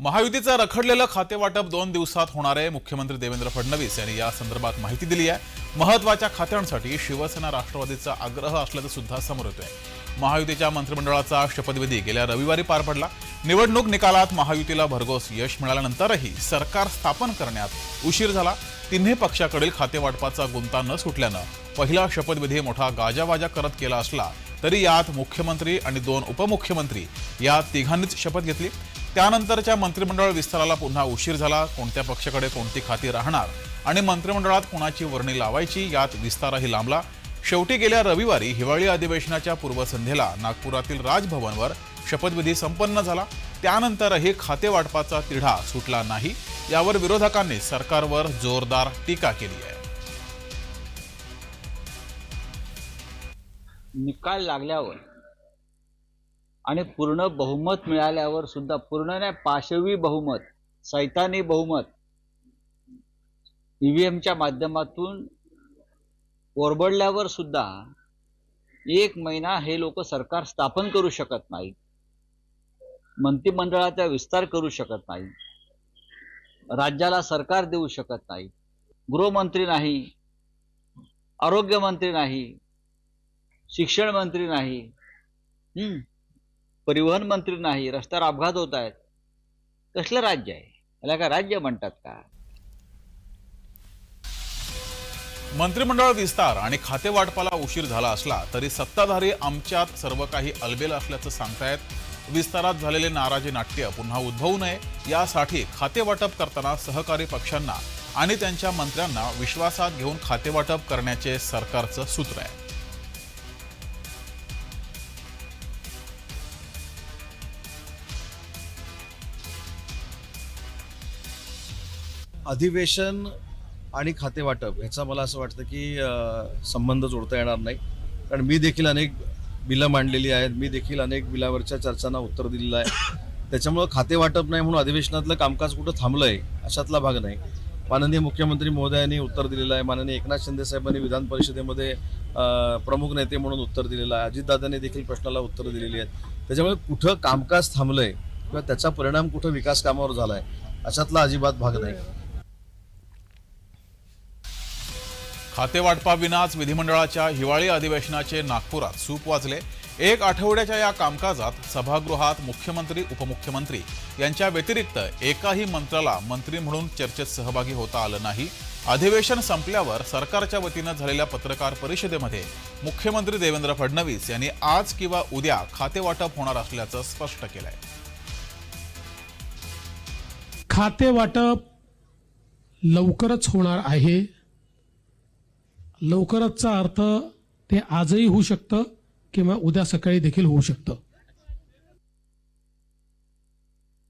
महायुतीचं रखडलेलं खातेवाटप दोन दिवसात होणार आहे. मुख्यमंत्री देवेंद्र फडणवीस यांनी या संदर्भात माहिती दिली आहे. महत्त्वाच्या खात्यांसाठी शिवसेना राष्ट्रवादीचा आग्रह असल्याचं सुद्धा समोर येतोय. महायुतीच्या मंत्रिमंडळाचा शपथविधी गेल्या रविवारी पार पडला. निवडणूक निकालात महायुतीला भरघोस यश मिळाल्यानंतरही सरकार स्थापन करण्यात उशीर झाला. तिन्ही पक्षाकडील खातेवाटपाचा गुंता न सुटल्यानं पहिला शपथविधी मोठा गाजावाजा करत केला असला तरी यात मुख्यमंत्री आणि दोन उपमुख्यमंत्री या तिघांनीच शपथ घेतली. त्यानंतरच्या मंत्रिमंडळ विस्ताराला पुन्हा उशीर झाला. कोणत्या पक्षाकडे कोणती खाती राहणार आणि मंत्रिमंडळात कुणाची वर्णी लावायची यात विस्तारही लांबला. शेवटी गेल्या रविवारी हिवाळी अधिवेशनाच्या पूर्वसंध्येला नागपुरातील राजभवनवर शपथविधी संपन्न झाला. त्यानंतरही खातेवाटपाचा तिढा सुटला नाही. यावर विरोधकांनी सरकारवर जोरदार टीका केली आहे. निकाल लागल्यावर आणि पूर्ण बहुमत मिळाल्यावर सुद्धा पूर्ण नाही पाशवी बहुमत सैतानी बहुमत ईव्हीएमच्या माध्यमातून ओरबडल्यावर सुद्धा एक महिना हे लोक सरकार स्थापन करू शकत नाही. मंत्रिमंडळाचा विस्तार करू शकत नाही. राज्याला सरकार देऊ शकत नाही. गृहमंत्री नाही. आरोग्यमंत्री नाही. शिक्षण मंत्री नाही. हम्म. परिवहन मंत्री नाही रस्त्यावर अपघात होत आहेत. कसलं राज्य आहे? याला काय राज्य म्हणतात का? मंत्रिमंडळ विस्तार आणि खातेवाटपाला उशीर झाला असला तरी सत्ताधारी आमच्यात सर्व काही अलबेल असल्याचं सांगतायत. विस्तारात झालेले नाराजी नाट्य पुन्हा उद्भवू नये यासाठी खातेवाटप करताना सहकारी पक्षांना आणि त्यांच्या मंत्र्यांना विश्वासात घेऊन खातेवाटप करण्याचे सरकारचं सूत्र आहे. अधिवेशन आणि खातेवाटप ह्याचा मला असं वाटतं की संबंध जोडता येणार नाही. कारण मी देखील अनेक बिलं मांडलेली आहेत. मी देखील अनेक बिलावरच्या चर्चांना उत्तर दिलेलं आहे. त्याच्यामुळं खातेवाटप नाही म्हणून अधिवेशनातलं कामकाज कुठं थांबलं आहे अशातला भाग नाही. माननीय मुख्यमंत्री महोदयांनी उत्तर दिलेलं आहे. माननीय एकनाथ शिंदे साहेबांनी विधान परिषदेमध्ये प्रमुख नेते म्हणून उत्तर दिलेलं आहे. अजितदादांनी देखील प्रश्नाला उत्तर दिलेली आहेत. त्याच्यामुळे कुठं कामकाज थांबलं आहे किंवा त्याचा परिणाम कुठं विकास कामावर झाला आहे अशातला अजिबात भाग नाही. खातेवाटपाविनाच विधिमंडळाच्या हिवाळी अधिवेशनाचे नागपुरात सूप वाजले. एक आठवड्याच्या या कामकाजात सभागृहात मुख्यमंत्री उपमुख्यमंत्री यांच्या व्यतिरिक्त एकाही मंत्र्याला मंत्री म्हणून चर्चेत सहभागी होता आलं नाही. अधिवेशन संपल्यावर सरकारच्या वतीनं झालेल्या पत्रकार परिषदेमध्ये मुख्यमंत्री देवेंद्र फडणवीस यांनी आज किंवा उद्या खातेवाटप होणार असल्याचं स्पष्ट केलंय. खातेवाटप लवकरच होणार आहे. लवकरचचा अर्थ ते आजही होऊ शकतं किंवा उद्या सकाळी देखील होऊ शकतं.